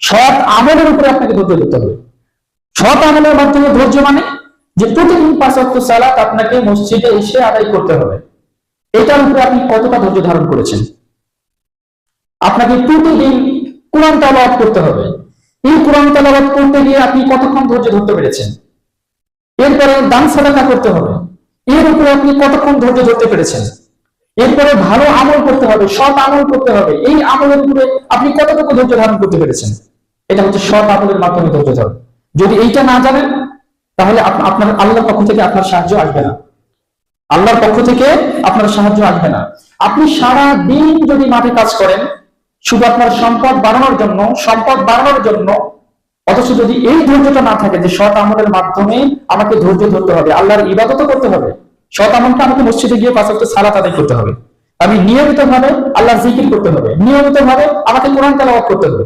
সৎ আমলের উপরে আপনাকে ধৈর্য ধরতে হবে। সৎ আমলের মাধ্যমে ধৈর্য মানে যে প্রতিদিন পাঁচ সালাত আপনাকে মসজিদে এসে আদায় করতে হবে। এটার উপরে আপনি কতটা ধৈর্য ধারণ করেছেন? আপনাকে প্রতিদিন কোরআন তালাওয়াত করতে হবে। এই কোরআন তালাওয়াত করতে গিয়ে আপনি কতক্ষণ ধৈর্য ধরতে পেরেছেন? এরপরে দান সাদাকা করতে হবে। এর উপরে আপনি কতক্ষণ ধৈর্য ধরতে পেরেছেন? এরপরে ভালো আমল করতে হবে, সৎ আমল করতে হবে। এই আমলের উপরে আপনি কতটুকু ধৈর্য ধারণ করতে পেরেছেন? এটা হচ্ছে সৎ আমলের মাধ্যমে ধৈর্য ধারণ। যদি এইটা না জানেন, তাহলে আপ- আপনার আল্লাহর পক্ষ থেকে আপনার সাহায্য আসবে না। আল্লাহর পক্ষ থেকে আপনার সাহায্য আসবে না। আপনি সারা দিন যদি মাঠে কাজ করেন, শুধু আপনার সম্পদ বাড়ানোর জন্য, সম্পদ বাড়ানোর জন্য, অথচ যদি এই ধৈর্যটা না থাকে যে সৎ আমলের মাধ্যমে আমাকে ধৈর্য ধরতে হবে, আল্লাহর ইবাদত করতে হবে আমলটা আমাকে মসজিদে গিয়ে পাঁচ ওয়াক্ত সালাত আদায় করতে হবে। আমি নিয়মিত ভাবে আল্লাহ জিকির করতে হবে। নিয়মিত ভাবে আমাকে কোরআন তেলাওয়াত করতে হবে।